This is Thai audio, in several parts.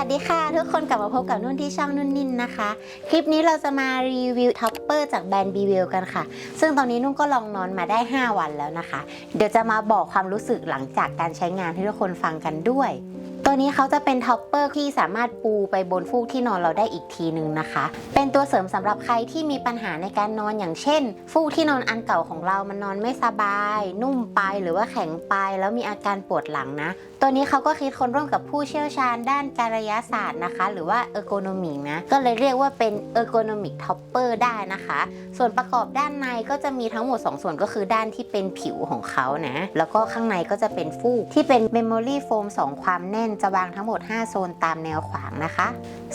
ัสดีค่ะ ทุกคนกลับมาพบกับนุ่นที่ช่องนุ่นนินนะคะ คลิปนี้เราจะมารีวิวท็อปเปอร์จากแบรนด์บีเวลกันค่ะ ซึ่งตอนนี้นุ่นก็ลองนอนมาได้ 5 วันแล้วนะคะ เดี๋ยวจะมาบอกความรู้สึกหลังจากการใช้งานให้ทุกคนฟังกันด้วย ตัวนี้เขาจะเป็นท็อปเปอร์ที่สามารถปูไปบนฟูกที่นอนเราได้อีกทีหนึ่งนะคะ เป็นตัวเสริมสำหรับใครที่มีปัญหาในการนอนอย่างเช่น ฟูกที่นอนอันเก่าของเรามันนอนไม่สบาย นุ่มไปหรือว่าแข็งไป แล้วมีอาการปวดหลังนะ ตัวนี้เขาก็คิดค้นร่วมกับผู้เชี่ยวชาญด้านการยศาสตร์นะคะ หรือว่าเออร์โกนมิกนะก็เลยเรียกว่าเป็นเออร์โกนมิกท็อปเปอร์ได้นะคะ ส่วนประกอบด้านในก็จะมีทั้งหมด 2 ส่วนก็คือด้านที่เป็นผิวของเขานะแล้วก็ข้างในก็จะเป็นฟูกที่เป็นเมมโมรี่โฟม2ความแน่นจะวางทั้งหมด 5 โซนตามแนวขวางนะคะ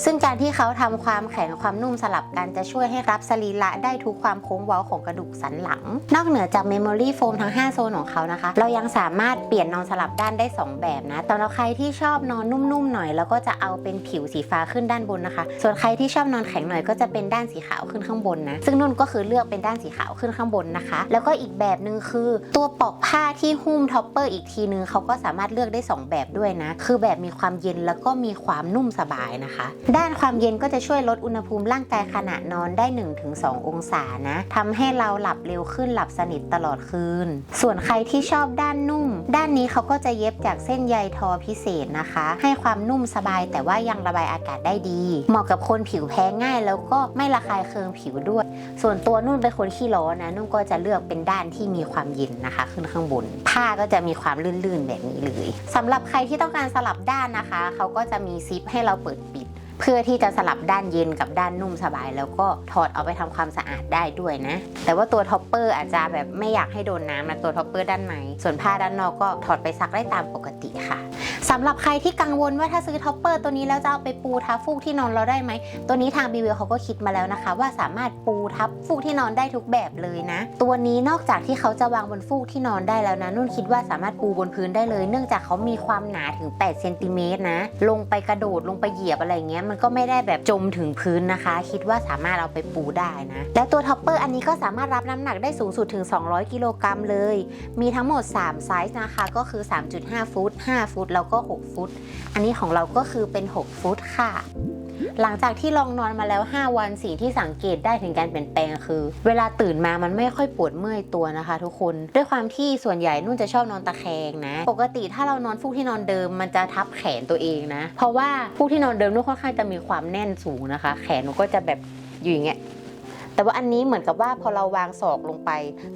ซึ่งการที่เขาทำความแข็งความนุ่มสลับกันจะช่วยให้รับสรีระได้ทุกความโค้งเว้าของกระดูกสันหลัง นอกเหนือจากเมมโมรี่โฟมทั้ง 5 โซนของเขานะคะ เรายังสามารถเปลี่ยนนอนสลับด้านได้ 2 แบบนะสำหรับใครที่ชอบนอนนุ่มๆหน่อย แล้วก็จะเอาเป็นผิวสีฟ้าขึ้นด้านบนนะคะ ส่วนใครที่ชอบนอนแข็งหน่อยก็จะเป็นด้านสีขาวขึ้นข้างบนนะ ซึ่งนุ่นก็คือเลือกเป็นด้านสีขาวขึ้นข้างบนนะคะ แล้วก็อีกแบบหนึ่งคือ ตัวปลอกผ้าที่หุ้มท็อปเปอร์อีกทีนึงเขาก็สามารถเลือกได้ 2 แบบด้วยนะ คือแบบมีความเย็นแล้วก็มีความนุ่มสบายนะคะ ด้านความเย็นก็จะช่วยลดอุณหภูมิร่างกายขณะนอนได้ 1-2 องศานะทำให้เราหลับเร็วขึ้นหลับสนิทตลอดคืน ส่วนใครที่ชอบด้านนุ่ม ด้านนี้เขาก็จะเย็บจากเส้นใยทอพิเศษนะคะ ให้ความนุ่มสบายแต่ว่ายังระบายอากาศได้ดี เหมาะกับคนผิวแพ้ง่าย แล้วก็ไม่ระคายเคืองผิวด้วย ส่วนตัวนุ่นเป็นคนขี้ร้อนนะนุ่นก็จะเลือกเป็นด้านที่มีความเย็นนะคะ ขึ้นข้างบนผ้าก็จะมีความลื่นๆแบบนี้เลยสำหรับใครที่ต้องการสลับด้านนะคะ เขาก็จะมีซิปให้เราเปิดปิด เพื่อที่จะสลับด้านเย็นกับด้านนุ่มสบาย แล้วก็ถอดเอาไปทำความสะอาดได้ด้วยนะ แต่ว่าตัวท็อปเปอร์อาจจะแบบไม่อยากให้โดนน้ำนะตัวท็อปเปอร์ด้านในส่วนผ้าด้านนอกก็ถอดไปซักได้ตามปกติค่ะ สำหรับใครที่กังวลว่าถ้าซื้อท็อปเปอร์ตัวนี้แล้วจะเอาไปปูทับฟูกที่นอนเราได้ไหม ตัวนี้ทางบีเวลเขาก็คิดมาแล้วนะคะ ว่าสามารถปูทับฟูกที่นอนได้ทุกแบบเลยนะ ตัวนี้นอกจากที่เขาจะวางบนฟูกที่นอนได้แล้วนะ นุ่นคิดว่าสามารถปูบนพื้นได้เลย เนื่องจากเขามีความหนาถึง8เซนติเมตรนะ ลงไปกระโดดลงไปเหยียบอะไรเงี้ยมันก็ไม่ได้แบบจมถึงพื้นนะคะ คิดว่าสามารถเอาไปปูได้นะ และตัวท็อปเปอร์อันนี้ก็สามารถรับน้ำหนักได้สูงสุดถึง 200 กิโลกรัมเลย มีทั้งหมด 3 ไซส์นะคะ ก็คือ 3.5 ฟุต 5 ฟุต แล้วก็6 ฟุต อันนี้ของเราก็คือเป็น 6 ฟุตค่ะ หลังจากที่ลองนอนมาแล้ว 5 วันสิ่งที่สังเกตได้ถึงการเปลี่ยนแปลงคือ เวลาตื่นมามันไม่ค่อยปวดเมื่อยตัวนะคะ ทุกคน ด้วยความที่ส่วนใหญ่นุ่นจะชอบนอนตะแคงนะ ปกติถ้าเรานอนฟูกที่นอนเดิมมันจะทับแขนตัวเองนะ เพราะว่าฟูกที่นอนเดิมนุ่นค่อนข้างจะมีความแน่นสูงนะคะ แขนนุ่นก็จะแบบอยู่อย่างเงี้ย แต่ว่าอันนี้เหมือนกับว่าพอเราวางศอกลงไป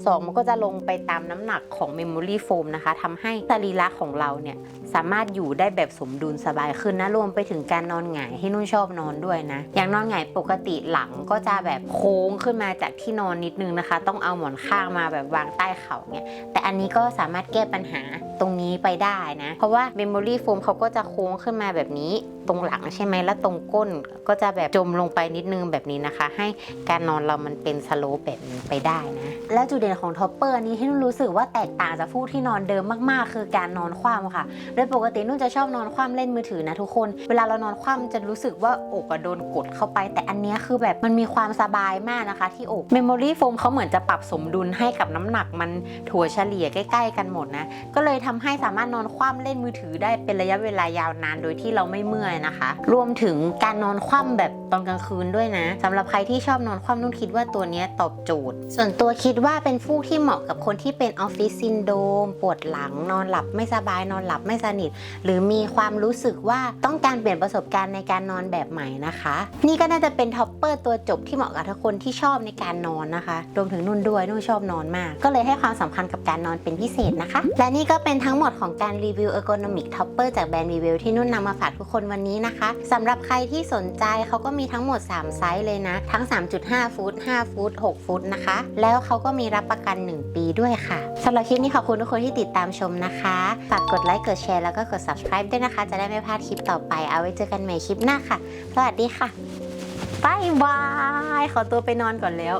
ศอกมันก็จะลงไปตามน้ำหนักของเมมโมรี่โฟมนะคะทำให้สรีระของเราเนี่ยสามารถอยู่ได้แบบสมดุลสบายขึ้นนะรวมไปถึงการนอนหงายที่นุ่นชอบนอนด้วยนะ อย่างนอนหงายปกติหลังก็จะแบบโค้งขึ้นมาจากที่นอนนิดนึงนะคะ ต้องเอาหมอนข้างมาแบบวางใต้เข่าเนี่ยแต่อันนี้ก็สามารถแก้ปัญหา ตรงนี้ไปได้นะ เพราะว่าเมมโมรี่โฟมเขาก็จะโค้งขึ้นมาแบบนี้ตรงหลังใช่ไหมแล้วตรงก้นก็จะแบบจมลงไปนิดนึงแบบนี้นะคะ ให้การนอนเรามันเป็นสโลปแบบนี้ไปได้นะ และจุดเด่นของท็อปเปอร์นี้ที่นุ่นรู้สึกว่าแตกต่างจากฟูกที่นอนเดิมมากๆ คือการนอนคว่ำค่ะ โดยปกตินุ่นจะชอบนอนคว่ำเล่นมือถือนะทุกคน เวลาเรานอนคว่ำจะรู้สึกว่าอกอะโดนกดเข้าไป แต่อันนี้คือแบบมันมีความสบายมากนะคะ ที่อกเมมโมรี่โฟมเขาเหมือนจะปรับสมดุลให้กับน้ำหนักมันถั่วเฉลี่ยใกล้ ๆ กันหมดนะก็เลยทำให้สามารถนอนคว่ำเล่นมือถือได้เป็นระยะเวลายาวนาน โดยที่เราไม่เมื่อยนะคะ รวมถึงการนอนคว่ำแบบตอนกลางคืนด้วยนะสำหรับใครที่ชอบนอนคว่ำนุ่นคิดว่าตัวนี้ตอบโจทย์ ส่วนตัวคิดว่าเป็นฟูกที่เหมาะกับคนที่เป็นออฟฟิศซินโดมปวดหลังนอนหลับไม่สบายนอนหลับไม่สนิท หรือมีความรู้สึกว่าต้องการเปลี่ยนประสบการณ์ในการนอนแบบใหม่นะคะ นี่ก็น่าจะเป็นท็อปเปอร์ตัวจบที่เหมาะกับทุกคนที่ชอบในการนอนนะคะรวมถึงนุ่นด้วยนุ่นชอบนอนมาก ก็เลยให้ความสำคัญกับการนอนเป็นพิเศษนะคะ และนี่ก็เป็นทั้งหมดของการรีวิว Ergonomic Topper จากแบรนด์ v ีเวลที่นุ่นนำมาฝากทุกคนวันนี้นะคะสำหรับใครที่สนใจเขาก็มีทั้งหมด 3 ไซส์เลยนะ ทั้ง 3.5 ฟุต 5 ฟุต 6 ฟุตนะคะ แล้วเขาก็มีรับประกัน 1 ปีด้วยค่ะสำหรับคลิปนี้ขอบคุณทุกคนที่ติดตามชมนะคะ ฝากกดไลค์กดแชร์แล้วก็กด subscribe ด้วยนะคะ จะได้ไม่พลาดคลิปต่อไปเอาไว้เจอกันใหม่คลิปหน้าค่ะสวัสดีค่ะบายบายขอตัวไปนอนก่อนแล้ว